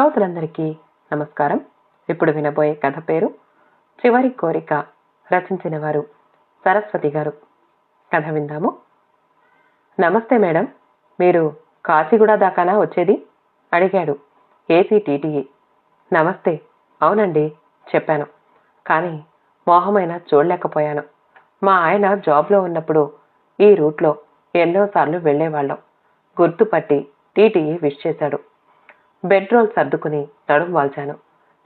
శ్రోతలందరికీ నమస్కారం. ఇప్పుడు వినబోయే కథ పేరు చివరి కోరిక రచించిన వారు సరస్వతి గారు. కథ విందాము. నమస్తే మేడం. మీరు కాశీగూడ దాకానా వచ్చేది? అడిగాడు ఏసీటీటీఈ నమస్తే. అవునండి చెప్పాను. కానీ మోహమైన చూడలేకపోయాను. మా ఆయన జాబ్లో ఉన్నప్పుడు ఈ రూట్లో ఎన్నోసార్లు వెళ్ళేవాళ్ళం. గుర్తుపట్టి టీటీఈ విష్ చేశాడు. బెడ్ రోల్ సర్దుకుని నడుం వాల్చాను.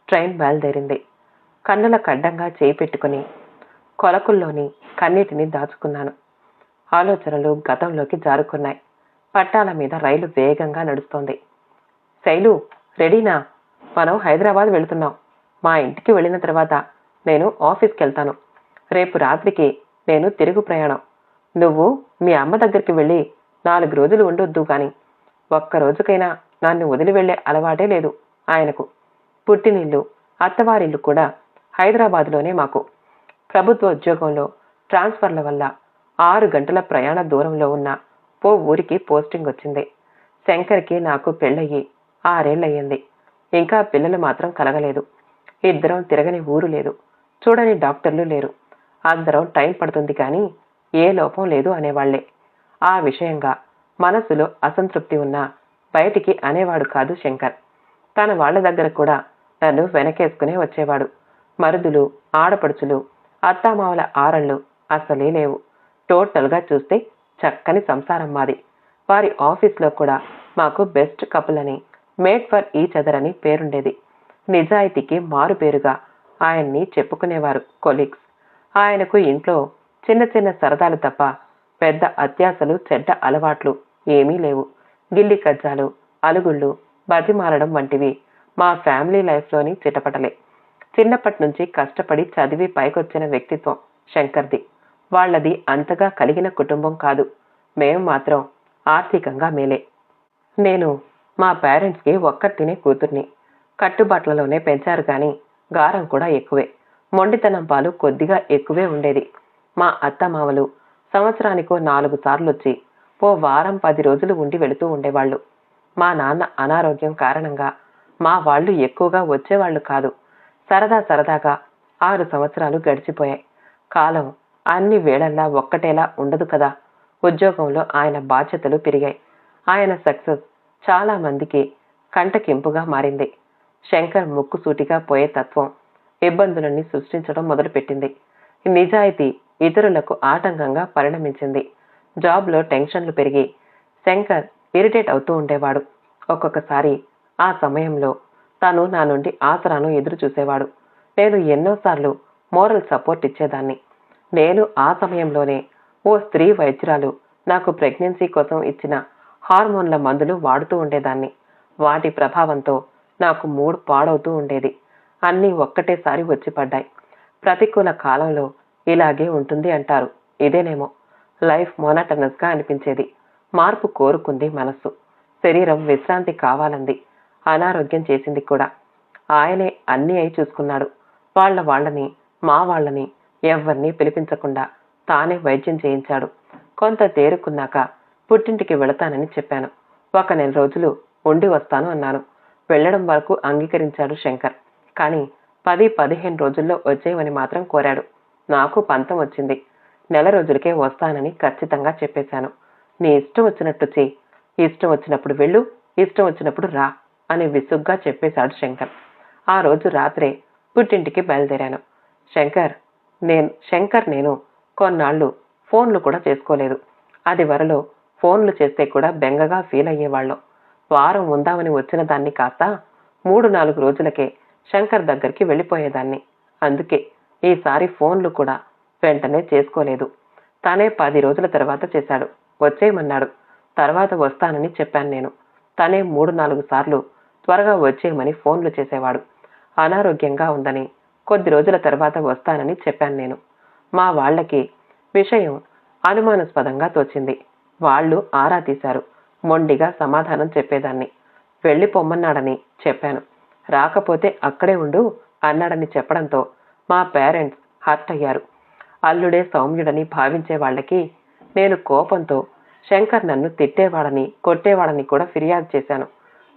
ట్రైన్ బయలుదేరింది. కన్నుల కడ్డంగా చేయి పెట్టుకుని కొలకుల్లోని కన్నీటిని దాచుకున్నాను. ఆలోచనలు గతంలోకి జారుకున్నాయి. పట్టాల మీద రైలు వేగంగా నడుస్తోంది. శైలు రెడీనా? మనం హైదరాబాద్ వెళుతున్నాం. మా ఇంటికి వెళ్ళిన తర్వాత నేను ఆఫీస్కి వెళ్తాను రేపు రాత్రికి నేను తిరుగు ప్రయాణం. నువ్వు మీ అమ్మ దగ్గరికి వెళ్ళి నాలుగు రోజులు ఉండొద్దు కానీ ఒక్క రోజుకైనా నన్ను వదిలి వెళ్ళే అలవాటే లేదు ఆయనకు. పుట్టినిల్లు అత్తవారిల్లు కూడా హైదరాబాద్లోనే మాకు. ప్రభుత్వ ఉద్యోగంలో ట్రాన్స్ఫర్ల వల్ల ఆరు గంటల ప్రయాణ దూరంలో ఉన్న ఓ ఊరికి పోస్టింగ్ వచ్చింది. శంకర్కి నాకు పెళ్ళయ్యి ఆరేళ్ళయ్యింది ఇంకా పిల్లలు మాత్రం కలగలేదు. ఇద్దరం తిరగని ఊరు లేదు. చూడని డాక్టర్లు లేరు. అందరం టైం పడుతుంది కానీ ఏ లోపం లేదు అనేవాళ్ళే. ఆ విషయంగా మనసులో అసంతృప్తి ఉన్నా బయటికి అనేవాడు కాదు శంకర్. తన వాళ్ళ దగ్గర కూడా నన్ను వెనకేసుకునే వచ్చేవాడు. మరుదులు ఆడపడుచులు అత్తామావల ఆరళ్ళు అసలే లేవు. టోటల్గా చూస్తే చక్కని సంసారం మాది. వారి ఆఫీస్లో కూడా మాకు బెస్ట్ కపుల్ అని మేడ్ ఫర్ ఈ అదర్ అని పేరుండేది. నిజాయితీకి మారు పేరుగా ఆయన్ని చెప్పుకునేవారు కొలీగ్స్. ఆయనకు ఇంట్లో చిన్న చిన్న సరదాలు తప్ప పెద్ద అత్యాసలు చెడ్డ అలవాట్లు ఏమీ లేవు. గిల్లి కజ్జాలు అలుగుళ్ళు బతిమాలడం వంటివి మా ఫ్యామిలీ లైఫ్లోని చిటపటలే. చిన్నప్పటి నుంచి కష్టపడి చదివి పైకొచ్చిన వ్యక్తిత్వం శంకర్ది. వాళ్ళది అంతగా కలిగిన కుటుంబం కాదు. మేము మాత్రం ఆర్థికంగా మేలే. నేను మా పేరెంట్స్కి ఒక్కటినే కూతుర్ని. కట్టుబాట్లలోనే పెంచారు కానీ గారం కూడా ఎక్కువే. మొండితనం పాలు కొద్దిగా ఎక్కువే ఉండేది. మా అత్తమామలు సంవత్సరానికో నాలుగు సార్లు వచ్చి ఓ వారం పది రోజులు ఉండి వెళుతూ ఉండేవాళ్ళు. మా నాన్న అనారోగ్యం కారణంగా మా వాళ్ళు ఎక్కువగా వచ్చేవాళ్ళు కాదు. సరదా సరదాగా ఆరు సంవత్సరాలు గడిచిపోయాయి. కాలం అన్ని వేళల్లా ఒక్కటేలా ఉండదు కదా. ఉద్యోగంలో ఆయన బాధ్యతలు పెరిగాయి. ఆయన సక్సెస్ చాలా మందికి కంటకింపుగా మారింది. శంకర్ ముక్కుసూటిగా పోయే తత్వం ఇబ్బందులన్నీ సృష్టించడం మొదలుపెట్టింది. నిజాయితీ ఇతరులకు ఆటంకంగా పరిణమించింది. జాబ్లో టెన్షన్లు పెరిగి శంకర్ ఇరిటేట్ అవుతూ ఉండేవాడు. ఒక్కొక్కసారి ఆ సమయంలో తను నా నుండి ఆసరాను ఎదురు చూసేవాడు. నేను ఎన్నోసార్లు మోరల్ సపోర్ట్ ఇచ్చేదాన్ని. నేను ఆ సమయంలోనే ఓ స్త్రీ వైద్యురాలు నాకు ప్రెగ్నెన్సీ కోసం ఇచ్చిన హార్మోన్ల మందులు వాడుతూ ఉండేదాన్ని. వాటి ప్రభావంతో నాకు మూడు పాడవుతూ ఉండేది. అన్నీ ఒక్కటేసారి వచ్చి పడ్డాయి. ప్రతికూల కాలంలో ఇలాగే ఉంటుంది అంటారు. ఇదేనేమో? లైఫ్ మోనటనస్గా అనిపించేది. మార్పు కోరుకుంది మనస్సు. శరీరం విశ్రాంతి కావాలంది. అనారోగ్యం చేసింది కూడా. ఆయనే అన్నీ అయి చూసుకున్నాడు. వాళ్ళ వాళ్ళని మా వాళ్ళని ఎవరిని పిలిపించకుండా తానే వైద్యం చేయించాడు. కొంత తేరుకున్నాక పుట్టింటికి వెళతానని చెప్పాను. ఒక నెల రోజులు ఉండి వస్తాను అన్నాను. వెళ్ళడం వరకు అంగీకరించాడు శంకర్. కానీ పది పదిహేను రోజుల్లో వచ్చేయమని మాత్రం కోరాడు. నాకు పంతం వచ్చింది. నెల రోజులకే వస్తానని ఖచ్చితంగా చెప్పేశాను. నీ ఇష్టం వచ్చినట్టు చే ఇష్టం వచ్చినప్పుడు వెళ్ళు ఇష్టం వచ్చినప్పుడు రా అని విసుగ్గా చెప్పేశాడు శంకర్. ఆ రోజు రాత్రే పుట్టింటికి బయలుదేరాను. శంకర్ నేను శంకర్ నేను కొన్నాళ్ళు ఫోన్లు కూడా చేసుకోలేదు. అది వరలో ఫోన్లు చేస్తే కూడా బెంగగా ఫీల్ అయ్యేవాళ్ళం. వారం ఉందామని వచ్చిన దాన్ని కాస్త మూడు నాలుగు రోజులకే శంకర్ దగ్గరికి వెళ్ళిపోయేదాన్ని. అందుకే ఈసారి ఫోన్లు కూడా వెంటనే చేసుకోలేదు. తనే పది రోజుల తర్వాత చేశాడు. వచ్చేయమన్నాడు. తర్వాత వస్తానని చెప్పాను నేను. తనే మూడు నాలుగు సార్లు త్వరగా వచ్చేయమని ఫోన్లు చేసేవాడు. అనారోగ్యంగా ఉందని కొద్ది రోజుల తర్వాత వస్తానని చెప్పాను నేను. మా వాళ్ళకి విషయం అనుమానాస్పదంగా తోచింది. వాళ్ళు ఆరా తీశారు. మొండిగా సమాధానం చెప్పేదాన్ని. వెళ్ళి పొమ్మన్నాడని చెప్పాను. రాకపోతే అక్కడే ఉండు అన్నాడని చెప్పడంతో మా పేరెంట్స్ హర్ట్ అయ్యారు. అల్లుడే సౌమ్యుడని భావించే వాళ్ళకి నేను కోపంతో శంకర్ నన్ను తిట్టేవాడని కొట్టేవాడని కూడా ఫిర్యాదు చేశాను.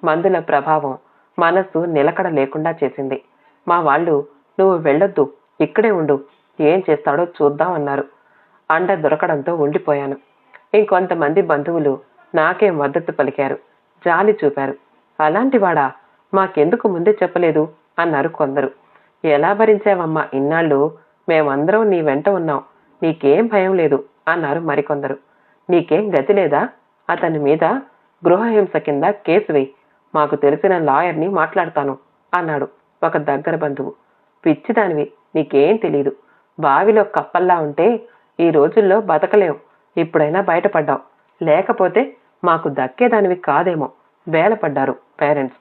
మందుల ప్రభావం మనస్సు నిలకడ లేకుండా చేసింది. మా వాళ్ళు నువ్వు వెళ్ళొద్దు ఇక్కడే ఉండు ఏం చేస్తాడో చూద్దాం అన్నారు. అండ దొరకడంతో ఉండిపోయాను. ఇంకొంతమంది బంధువులు నాకే మద్దతు పలికారు. జాలి చూపారు. అలాంటి వాడా మాకెందుకు ముందే చెప్పలేదు? అన్నారు కొందరు. ఎలా భరించావమ్మా ఇన్నాళ్ళు? మేమందరం నీ వెంట ఉన్నాం. నీకేం భయం లేదు అన్నారు మరికొందరు. నీకేం గతి లేదా? అతని మీద గృహహింస కింద కేసు వేయి. మాకు తెలిసిన లాయర్ని మాట్లాడతాను అన్నాడు ఒక దగ్గర బంధువు. పిచ్చిదానివి నీకేం తెలీదు. బావిలో కప్పల్లా ఉంటే ఈ రోజుల్లో బతకలేం. ఇప్పుడైనా బయటపడ్డాం. లేకపోతే మాకు దక్కేదానివి కాదేమో. వేలపడ్డారు పేరెంట్స్.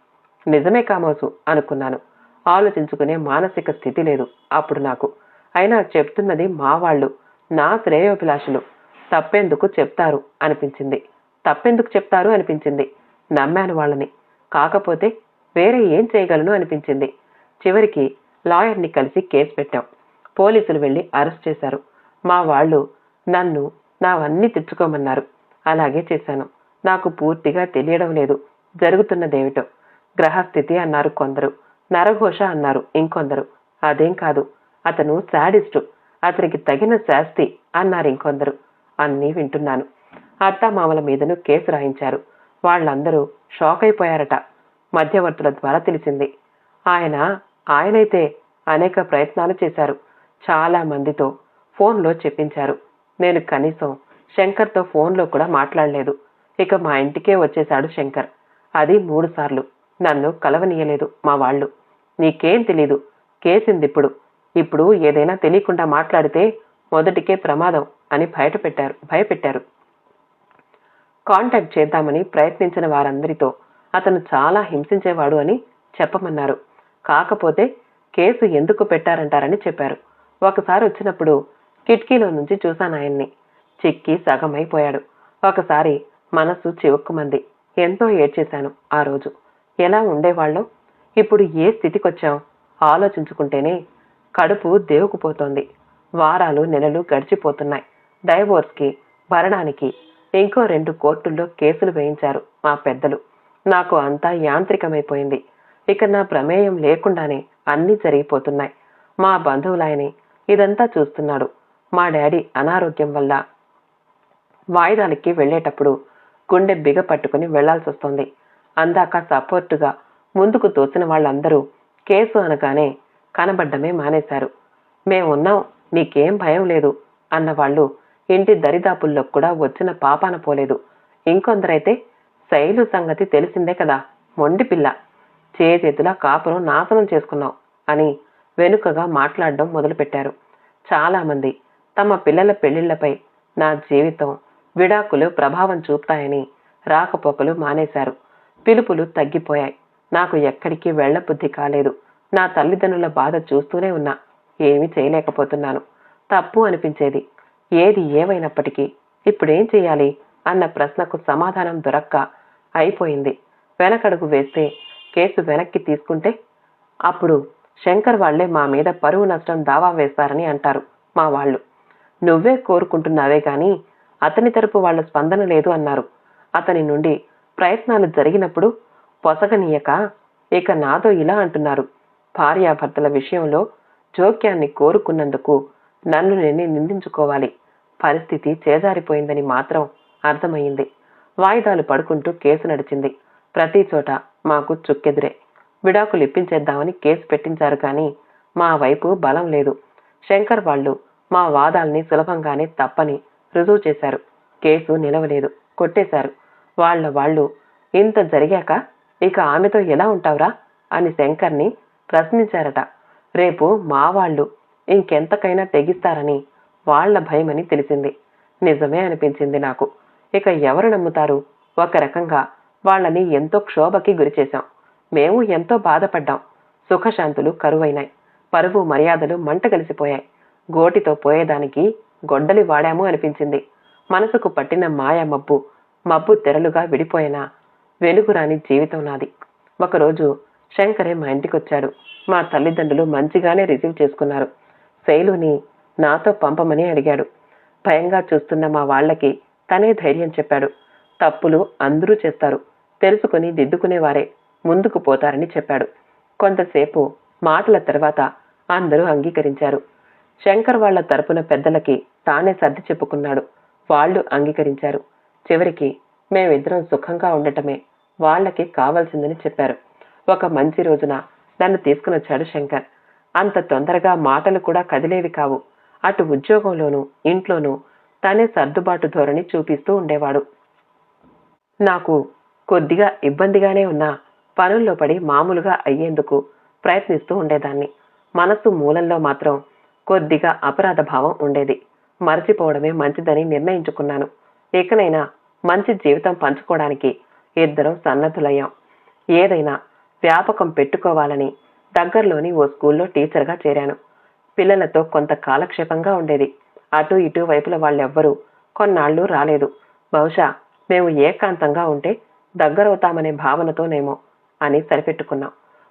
నిజమే కామోసు అనుకున్నాను. ఆలోచించుకునే మానసిక స్థితి లేదు అప్పుడు నాకు. అయినా చెప్తున్నది మా వాళ్ళు నా శ్రేయోభిలాషులు. తప్పెందుకు చెప్తారు అనిపించింది. తప్పెందుకు చెప్తారు అనిపించింది. నమ్మాను వాళ్ళని. కాకపోతే వేరే ఏం చేయగలను అనిపించింది. చివరికి లాయర్ని కలిసి కేసు పెట్టాం. పోలీసులు వెళ్ళి అరెస్ట్ చేశారు. మా వాళ్ళు నన్ను నావన్నీ తెచ్చుకోమన్నారు అలాగే చేశాను. నాకు పూర్తిగా తెలియడం లేదు. జరుగుతున్నదేమిటో. గ్రహస్థితి అన్నారు కొందరు. నరఘోష అన్నారు ఇంకొందరు. అదేం కాదు. అతను శాడిస్టు. అతనికి తగిన శాస్తి అన్నారు ఇంకొందరు. అన్నీ వింటున్నాను. అత్తామామల మీదను కేసు రాయించారు. వాళ్ళందరూ షాక్ అయిపోయారట మధ్యవర్తుల ద్వారా తెలిసింది. ఆయన ఆయనైతే అనేక ప్రయత్నాలు చేశారు. చాలా మందితో ఫోన్లో చెప్పించారు. నేను కనీసం శంకర్తో ఫోన్లో కూడా మాట్లాడలేదు. ఇక మా ఇంటికే వచ్చేశాడు శంకర్. అది మూడుసార్లు. నన్ను కలవనీయలేదు మా వాళ్ళు. నీకేం తెలీదు. కేసింది ఇప్పుడు ఏదైనా తెలియకుండా మాట్లాడితే మొదటికే ప్రమాదం అని బయట పెట్టారు భయపెట్టారు. కాంటాక్ట్ చేద్దామని ప్రయత్నించిన వారందరితో అతను చాలా హింసించేవాడు అని చెప్పమన్నారు. కాకపోతే కేసు ఎందుకు పెట్టారంటారని చెప్పారు. ఒకసారి వచ్చినప్పుడు కిటికీలో నుంచి చూశాను ఆయన్ని. చిక్కి సగమైపోయాడు. ఒకసారి మనసు చివుక్కుమంది ఎంతో ఏడ్చేశాను ఆ రోజు. ఎలా ఉండేవాళ్ళం? ఇప్పుడు ఏ స్థితికొచ్చాం? ఆలోచించుకుంటేనే కడుపు దేవుకుపోతోంది. వారాలు నెలలు గడిచిపోతున్నాయి. డైవోర్స్కి భరణానికి ఇంకో రెండు కోర్టుల్లో కేసులు వేయించారు మా పెద్దలు. నాకు అంతా యాంత్రికమైపోయింది. ఇక నా ప్రమేయం లేకుండానే అన్నీ జరిగిపోతున్నాయి. మా బంధువులాయని ఇదంతా చూస్తున్నాడు. మా డాడీ అనారోగ్యం వల్ల వాయిదాలకి వెళ్ళేటప్పుడు గుండె బిగ పట్టుకుని వెళ్ళాల్సి వస్తోంది అందాక సపోర్టుగా ముందుకు తోసిన వాళ్ళందరూ కేసు అనగానే కనబడ్డమే మానేశారు. మేమున్నాం నీకేం భయం లేదు అన్నవాళ్ళు ఇంటి దరిదాపుల్లో కూడా వచ్చిన పాపాన పోలేదు. ఇంకొందరైతే శైలు సంగతి తెలిసిందే కదా మొండి పిల్ల. చేతుల కాపురం నాశనం చేసుకున్నాం అని వెనుకగా మాట్లాడడం మొదలుపెట్టారు. చాలామంది తమ పిల్లల పెళ్ళిళ్ళపై నా జీవితం విడాకులు ప్రభావం చూపుతాయని రాకపోకలు మానేశారు. పిలుపులు తగ్గిపోయాయి. నాకు ఎక్కడికి బుద్ధి కాలేదు. నా తల్లిదండ్రుల బాధ చూస్తూనే ఉన్నా. ఏమీ చేయలేకపోతున్నాను. తప్పు అనిపించేది. ఏది ఏమైనప్పటికీ ఇప్పుడేం చేయాలి అన్న ప్రశ్నకు సమాధానం దొరక్క అయిపోయింది. వెనకడుగు వేస్తే కేసు వెనక్కి తీసుకుంటే? అప్పుడు శంకర్ వాళ్ళే మా మీద పరువు నష్టం దావా వేస్తారని అంటారు మా వాళ్ళు. నువ్వే కోరుకుంటున్నావే కానీ అతని తరపు వాళ్ళ స్పందన లేదు అన్నారు. అతని నుండి ప్రయత్నాలు జరిగినప్పుడు పొసగనీయక ఇక నాతో ఇలా అంటున్నారు. భార్యాభర్తల విషయంలో జోక్యాన్ని కోరుకున్నందుకు నన్ను నేనే నిందించుకోవాలి. పరిస్థితి చేజారిపోయిందని మాత్రం అర్థమయ్యింది. వాయిదాలు పడుకుంటూ కేసు నడిచింది. ప్రతి చోట మాకు చుక్కెదురే. విడాకులు ఇప్పించేద్దామని కేసు పెట్టించారు కానీ మా వైపు బలం లేదు. శంకర్ వాళ్ళు మా వాదాల్ని సులభంగానే తప్పని రుజువు చేశారు. కేసు నిలవలేదు. కొట్టేశారు. వాళ్ళ వాళ్ళు ఇంత జరిగాక ఇక ఆమెతో ఎలా ఉంటావురా? అని శంకర్ని ప్రశ్నించారట. రేపు మా వాళ్ళు ఇంకెంతకైనా తెగిస్తారని వాళ్ళ భయమని తెలిసింది. నిజమే అనిపించింది నాకు. ఇక ఎవరు నమ్ముతారు? ఒక రకంగా వాళ్ళని ఎంతో క్షోభకి గురిచేశాం మేము ఎంతో బాధపడ్డాం. సుఖశాంతులు కరువైనాయి. పరువు మర్యాదలు మంట కలిసిపోయాయి. గోటితో పోయేదానికి గొడ్డలి వాడాము అనిపించింది. మనసుకు పట్టిన మాయా మబ్బు మబ్బు తెరలుగా విడిపోయినా వెలుగురాని జీవితం నాది. ఒకరోజు శంకరే మా ఇంటికొచ్చాడు. మా తల్లిదండ్రులు మంచిగానే రిసీవ్ చేసుకున్నారు. శైలుని నాతో పంపమని అడిగాడు. భయంగా చూస్తున్న మా వాళ్ళకి తనే ధైర్యం చెప్పాడు. తప్పులు అందరూ చేస్తారు. తెలుసుకుని దిద్దుకునేవారే. ముందుకు పోతారని చెప్పాడు. కొంతసేపు మాటల తర్వాత అందరూ అంగీకరించారు. శంకర్ వాళ్ళ తరపున పెద్దలకి తానే సర్ది చెప్పుకున్నాడు. వాళ్ళు అంగీకరించారు. చివరికి మేమిద్దరం సుఖంగా ఉండటమే వాళ్ళకి కావాల్సిందని చెప్పారు. ఒక మంచి రోజున నన్ను తీసుకునొచ్చాడు శంకర్. అంత తొందరగా మాటలు కూడా కదిలేవి కావు. అటు ఉద్యోగంలోనూ ఇంట్లోనూ తనే సర్దుబాటు ధోరణి చూపిస్తూ ఉండేవాడు. నాకు కొద్దిగా ఇబ్బందిగానే ఉన్నా పనుల్లో పడి మామూలుగా అయ్యేందుకు ప్రయత్నిస్తూ ఉండేదాన్ని. మనస్సు మూలంలో మాత్రం కొద్దిగా అపరాధ భావం ఉండేది. మరచిపోవడమే మంచిదని నిర్ణయించుకున్నాను. ఇకనైనా మంచి జీవితం పంచుకోవడానికి ఇద్దరం సన్నద్ధులయ్యాం. ఏదైనా వ్యాపకం పెట్టుకోవాలని దగ్గరలోని ఓ స్కూల్లో టీచర్గా చేరాను. పిల్లలతో కొంత కాలక్షేపంగా ఉండేది. అటు ఇటు వైపుల వాళ్ళెవ్వరూ కొన్నాళ్ళు రాలేదు. బహుశా మేము ఏకాంతంగా ఉంటే దగ్గరవుతామనే భావనతోనేమో అని సరిపెట్టుకున్నాం.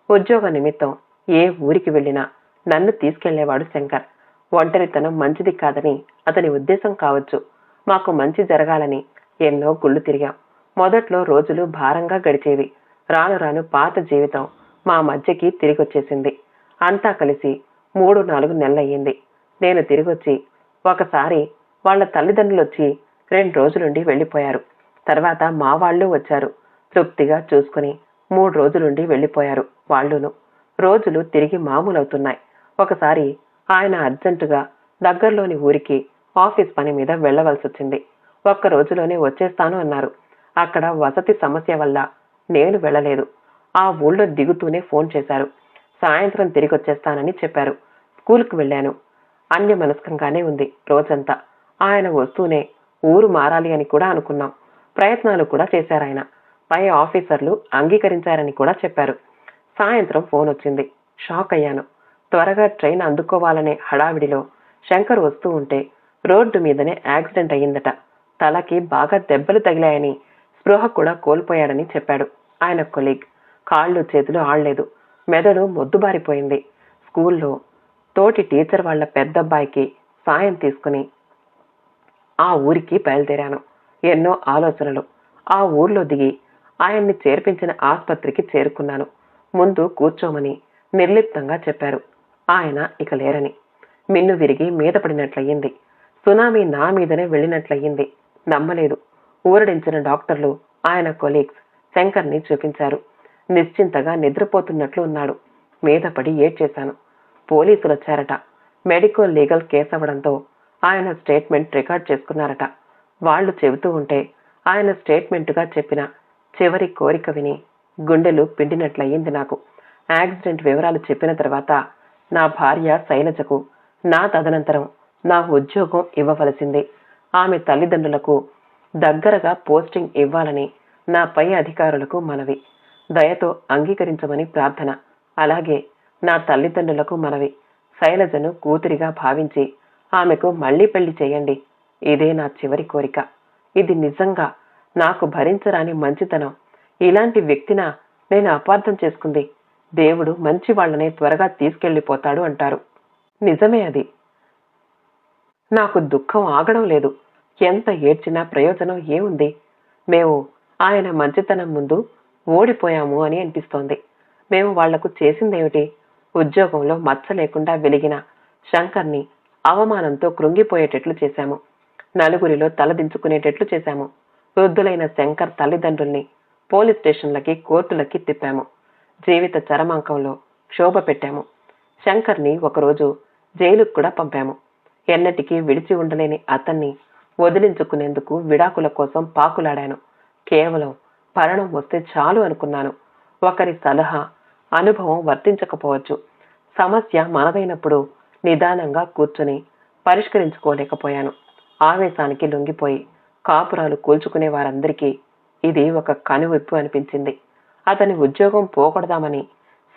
ఉద్యోగ నిమిత్తం ఏ ఊరికి వెళ్ళినా నన్ను తీసుకెళ్ళేవాడు శంకర్. ఒంటరితనం మంచిది కాదని అతని ఉద్దేశం కావచ్చు. మాకు మంచి జరగాలని ఎన్నో గుళ్ళు తిరిగాం. మొదట్లో రోజులు భారంగా గడిచేవి. రాను రాను పాత జీవితం మా మధ్యకి తిరిగొచ్చేసింది. అంతా కలిసి మూడు నాలుగు నెలలయ్యింది. నేను తిరిగొచ్చి ఒకసారి వాళ్ళ తల్లిదండ్రులు వచ్చి రెండు రోజులుండి వెళ్ళిపోయారు. తర్వాత మా వాళ్ళు వచ్చారు. తృప్తిగా చూసుకుని మూడు రోజులుండి వెళ్ళిపోయారు వాళ్ళును. రోజులు తిరిగి మామూలవుతున్నాయి. ఒకసారి ఆయన అర్జెంటుగా దగ్గరలోని ఊరికి ఆఫీస్ పని మీద వెళ్ళవలసి వచ్చింది ఒక్క రోజులోనే వచ్చేస్తాను అన్నారు. అక్కడ వసతి సమస్య వల్ల నేను వెళ్ళలేదు. ఆ ఊళ్ళో దిగుతూనే ఫోన్ చేశారు. సాయంత్రం తిరిగి వచ్చేస్తానని చెప్పారు. స్కూల్కి వెళ్ళాను. అన్యమనస్కంగానే ఉంది రోజంతా. ఆయన వస్తూనే ఊరు మారాలి అని కూడా అనుకున్నాం. ప్రయత్నాలు కూడా చేశారాయన. పై ఆఫీసర్లు అంగీకరించారని కూడా చెప్పారు. సాయంత్రం ఫోన్ వచ్చింది. షాక్ అయ్యాను. త్వరగా ట్రైన్ అందుకోవాలనే హడావిడిలో శంకర్ వస్తూ ఉంటే రోడ్డు మీదనే యాక్సిడెంట్ అయ్యిందట. తలకి బాగా దెబ్బలు తగిలాయని స్పృహ కూడా కోల్పోయాడని చెప్పాడు ఆయన కొలీగ్. కాళ్ళు చేతులు ఆడలేదు. మెదడు మొద్దుబారిపోయింది. స్కూల్లో తోటి టీచర్ వాళ్ళ పెద్దబ్బాయికి సాయం తీసుకుని ఆ ఊరికి బయలుదేరాను. ఎన్నో ఆలోచనలు. ఆ ఊర్లో దిగి ఆయన్ని చేర్పించిన ఆసుపత్రికి చేరుకున్నాను. ముందు కూర్చోమని నిర్లిప్తంగా చెప్పారు. ఆయన ఇక లేరని. మిన్ను విరిగి మీద పడినట్లయింది. సునామీ నా మీదనే వెళ్ళినట్లయింది. నమ్మలేదు. ఊరడించిన డాక్టర్లు ఆయన కొలీగ్స్ శంకర్ని చూపించారు. నిశ్చింతగా నిద్రపోతున్నట్లు ఉన్నాడు. మీద పడి ఏడ్చేశాను. పోలీసులు వచ్చారట మెడికల్ లీగల్ కేసు అవ్వడంతో ఆయన స్టేట్మెంట్ రికార్డ్ చేసుకున్నారట. వాళ్ళు చెబుతూ ఉంటే ఆయన స్టేట్మెంటుగా చెప్పిన చివరి కోరిక విని గుండెలు పిండినట్లయింది నాకు. యాక్సిడెంట్ వివరాలు చెప్పిన తర్వాత నా భార్య శైలజకు నా తదనంతరం నా ఉద్యోగం ఇవ్వవలసింది. ఆమె తల్లిదండ్రులకు దగ్గరగా పోస్టింగ్ ఇవ్వాలని నా పై అధికారులకు మనవి. దయతో అంగీకరించమని ప్రార్థన. అలాగే నా తల్లిదండ్రులకు మనవి. శైలజను కూతురిగా భావించి ఆమెకు మళ్ళీ పెళ్ళి చేయండి. ఇదే నా చివరి కోరిక. ఇది నిజంగా నాకు భరించరాని మంచితనం. ఇలాంటి వ్యక్తిన నేను అపార్థం చేసుకుంది. దేవుడు మంచి వాళ్ళనే త్వరగా తీసుకెళ్ళిపోతాడు అంటారు. నిజమే అది. నాకు దుఃఖం ఆగడం లేదు. ఎంత ఏడ్చినా ప్రయోజనం ఏముంది? మేము ఆయన మంచితనం ముందు ఓడిపోయాము అని అనిపిస్తోంది. మేము వాళ్ళకు చేసిందేమిటి? ఉద్యోగంలో మచ్చ లేకుండా వెలిగిన శంకర్ని అవమానంతో కృంగిపోయేటట్లు చేశాము. నలుగురిలో తలదించుకునేటట్లు చేశాము. వృద్ధులైన శంకర్ తల్లిదండ్రుల్ని పోలీస్ స్టేషన్లకి కోర్టులకి తిప్పాము. జీవిత చరమాంకంలో క్షోభ పెట్టాము. శంకర్ని ఒకరోజు జైలుకు కూడా పంపాము. ఎన్నటికీ విడిచి ఉండలేని అతన్ని వదిలించుకునేందుకు విడాకుల కోసం పాకులాడాను. కేవలం పరణం వస్తే చాలు అనుకున్నాను. ఒకరి సలహా అనుభవం వర్తించకపోవచ్చు. సమస్య మనదైనప్పుడు నిదానంగా కూర్చుని పరిష్కరించుకోలేకపోయాను. ఆవేశానికి లొంగిపోయి కాపురాలు కూల్చుకునే వారందరికీ ఇది ఒక కనువిప్పు అనిపించింది. అతని ఉద్యోగం పోకూడదామని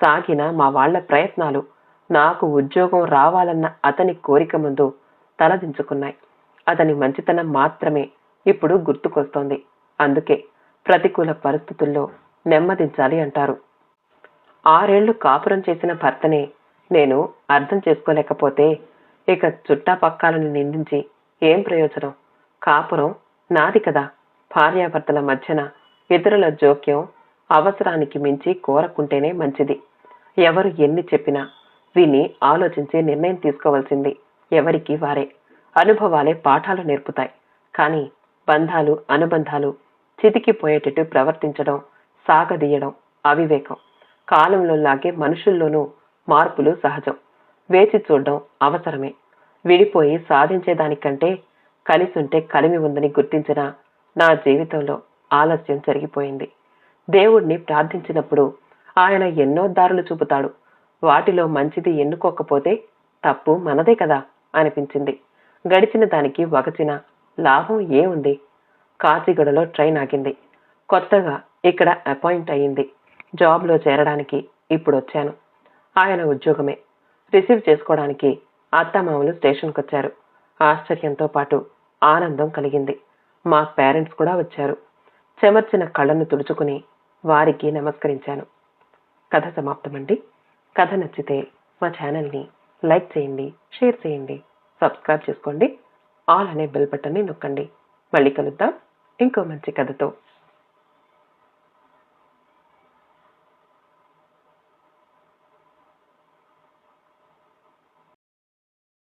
సాగిన మా వాళ్ళ ప్రయత్నాలు నాకు ఉద్యోగం రావాలన్న అతని కోరిక ముందు తలదించుకున్నాయి. అతని మంచితనం మాత్రమే ఇప్పుడు గుర్తుకొస్తోంది. అందుకే ప్రతికూల పరిస్థితుల్లో నెమ్మదించాలి అంటారు. ఆరేళ్ళు కాపురం చేసిన భర్తనే నేను అర్థం చేసుకోలేకపోతే ఇక చుట్టాపక్కాలను నిందించి ఏం ప్రయోజనం? కాపురం నాది కదా. భార్యాభర్తల మధ్యన ఇతరుల జోక్యం అవసరానికి మించి కోరకుంటేనే మంచిది. ఎవరు ఎన్ని చెప్పినా విని ఆలోచించి నిర్ణయం తీసుకోవాల్సింది ఎవరికి వారే. అనుభవాలే పాఠాలు నేర్పుతాయి. కానీ బంధాలు అనుబంధాలు చితికిపోయేటట్టు ప్రవర్తించడం సాగదీయడం అవివేకం. కాలంలో లాగే మనుషుల్లోనూ మార్పులు సహజం. వేచి చూడడం అవసరమే. విడిపోయి సాధించేదానికంటే కలిసుంటే కలిమి ఉందని గుర్తించిన నా జీవితంలో ఆలస్యం జరిగిపోయింది. దేవుణ్ణి ప్రార్థించినప్పుడు ఆయన ఎన్నో దారులు చూపుతాడు. వాటిలో మంచిది ఎన్నుకోకపోతే తప్పు మనదే కదా అనిపించింది. గడిచిన దానికి వగచిన లాభం ఏముంది? కాచిగూడలో ట్రైన్ ఆగింది. కొత్తగా ఇక్కడ అపాయింట్ అయ్యింది జాబ్లో చేరడానికి ఇప్పుడు వచ్చాను. ఆయన ఉద్యోగమే. రిసీవ్ చేసుకోవడానికి అత్తమామలు స్టేషన్కి వచ్చారు ఆశ్చర్యంతో పాటు ఆనందం కలిగింది. మా పేరెంట్స్ కూడా వచ్చారు. చెమర్చిన కళ్ళను తుడుచుకుని వారికి నమస్కరించాను. కథ సమాప్తమండి. కథ నచ్చితే మా ఛానల్ని లైక్ చేయండి షేర్ చేయండి. సబ్స్క్రైబ్ చేసుకోండి. ఆల్ అనే బెల్ బటన్ని నొక్కండి. మళ్ళీ కలుద్దాం. ఇంకో మంచి కథతో.